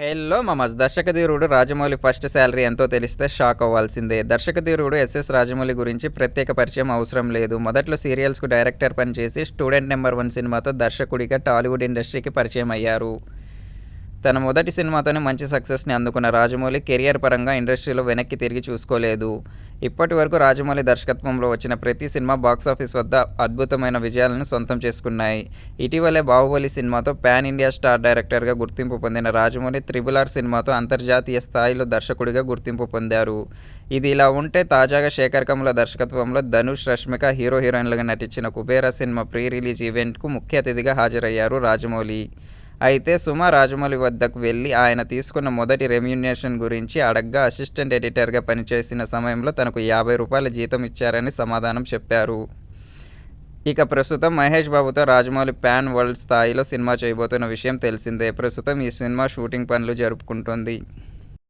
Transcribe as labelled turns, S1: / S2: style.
S1: హేల్లో మమస్. దర్శకధీరుడు Rajamouli first salary ఎంతో తెలిస్తే షాక్ అవ్వాల్సిందే. దర్శకధీరుడు ఎస్ఎస్ రాజమౌళి గురించి ప్రత్యేక పరిచయం అవసరం లేదు. మొదట్లో సీరియల్స్కు డైరెక్టర్ పనిచేసి స్టూడెంట్ నెంబర్ వన్ సినిమాతో దర్శకుడిగా టాలీవుడ్ ఇండస్ట్రీకి పరిచయం అయ్యారు. తన మొదటి సినిమాతోనే మంచి సక్సెస్ని అందుకున్న రాజమౌళి కెరియర్ పరంగా ఇండస్ట్రీలో వెనక్కి తిరిగి చూసుకోలేదు. ఇప్పటి వరకు రాజమౌళి దర్శకత్వంలో వచ్చిన ప్రతి సినిమా బాక్సాఫీస్ వద్ద అద్భుతమైన విజయాలను సొంతం చేసుకున్నాయి. ఇటీవలే బాహుబలి సినిమాతో పాన్ ఇండియా స్టార్ డైరెక్టర్గా గుర్తింపు పొందిన రాజమౌళి త్రిబుల్ ఆర్ సినిమాతో అంతర్జాతీయ స్థాయిలో దర్శకుడిగా గుర్తింపు పొందారు. ఇది ఇలా ఉంటే తాజాగా శేఖర్ కమల దర్శకత్వంలో ధనుష్ రష్మిక హీరో హీరోయిన్లుగా నటించిన కుబేరా సినిమా ప్రీ రిలీజ్ ఈవెంట్కు ముఖ్య అతిథిగా హాజరయ్యారు రాజమౌళి. అయితే సుమ రాజమౌళి వద్దకు వెళ్ళి ఆయన తీసుకున్న మొదటి రెమ్యునేషన్ గురించి అడగ్గా అసిస్టెంట్ ఎడిటర్గా పనిచేసిన సమయంలో తనకు యాభై రూపాయల జీతం ఇచ్చారని సమాధానం చెప్పారు. ఇక ప్రస్తుతం మహేష్ బాబుతో రాజమౌళి ప్యాన్ వరల్డ్ స్థాయిలో సినిమా చేయబోతున్న విషయం తెలిసిందే. ప్రస్తుతం ఈ సినిమా షూటింగ్ పనులు జరుపుకుంటోంది.